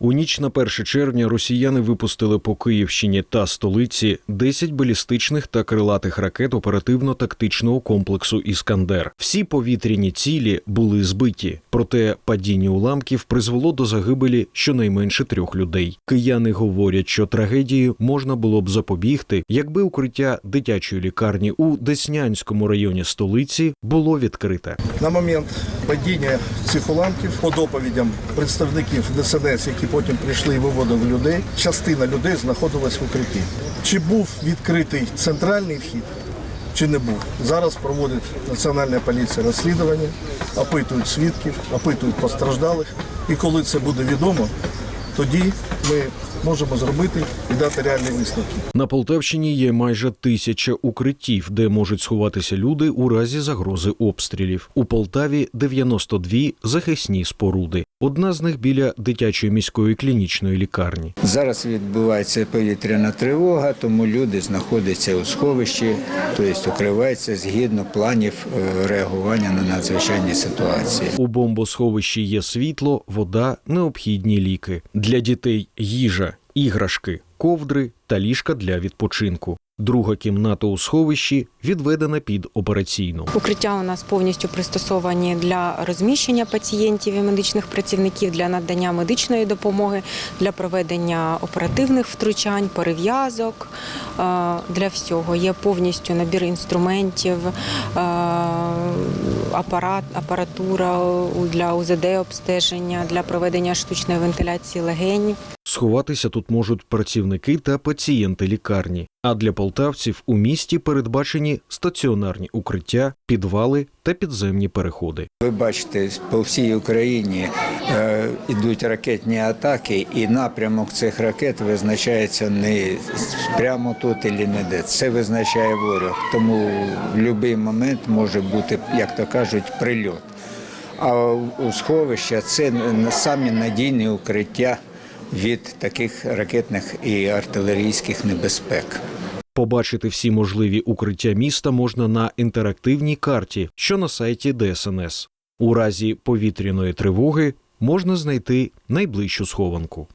У ніч на 1 червня росіяни випустили по Київщині та столиці 10 балістичних та крилатих ракет оперативно-тактичного комплексу Іскандер. Всі повітряні цілі були збиті, проте падіння уламків призвело до загибелі щонайменше трьох людей. Кияни говорять, що трагедії можна було б запобігти, якби укриття дитячої лікарні у Деснянському районі столиці було відкрите. На момент падіння цих уламків, по доповідям представників ДСНС, які потім прийшли і виводили людей, частина людей знаходилась в укритті. Чи був відкритий центральний вхід, чи не був? Зараз проводить Національна поліція розслідування, опитують свідків, опитують постраждалих. І коли це буде відомо, тоді ми можемо зробити і дати реальні висновки. На Полтавщині є майже тисяча укриттів, де можуть сховатися люди у разі загрози обстрілів. У Полтаві 92 захисні споруди. Одна з них біля дитячої міської клінічної лікарні. Зараз відбувається повітряна тривога, тому люди знаходяться у сховищі, тобто укриваються згідно планів е, реагування на надзвичайні ситуації. У бомбосховищі є світло, вода, необхідні ліки для дітей, їжа, іграшки, ковдри та ліжка для відпочинку. Друга кімната у сховищі відведена під операційну. Укриття у нас повністю пристосовані для розміщення пацієнтів і медичних працівників для надання медичної допомоги, для проведення оперативних втручань, перев'язок е, для всього. Є повністю набір інструментів, е, апарат, апаратура для УЗД обстеження, для проведення штучної вентиляції легенів. Сховатися тут можуть працівники та пацієнти лікарні. А для полтавців у місті передбачені стаціонарні укриття, підвали та підземні переходи. Ви бачите, по всій Україні е, йдуть ракетні атаки, і напрямок цих ракет визначається не прямо тут і не де. Це визначає ворог. Тому в будь-який момент може бути, як то кажуть, прильот. А у сховища це самі надійні укриття від таких ракетних і артилерійських небезпек. Побачити всі можливі укриття міста можна на інтерактивній карті, що на сайті ДСНС. У разі повітряної тривоги можна знайти найближчу схованку.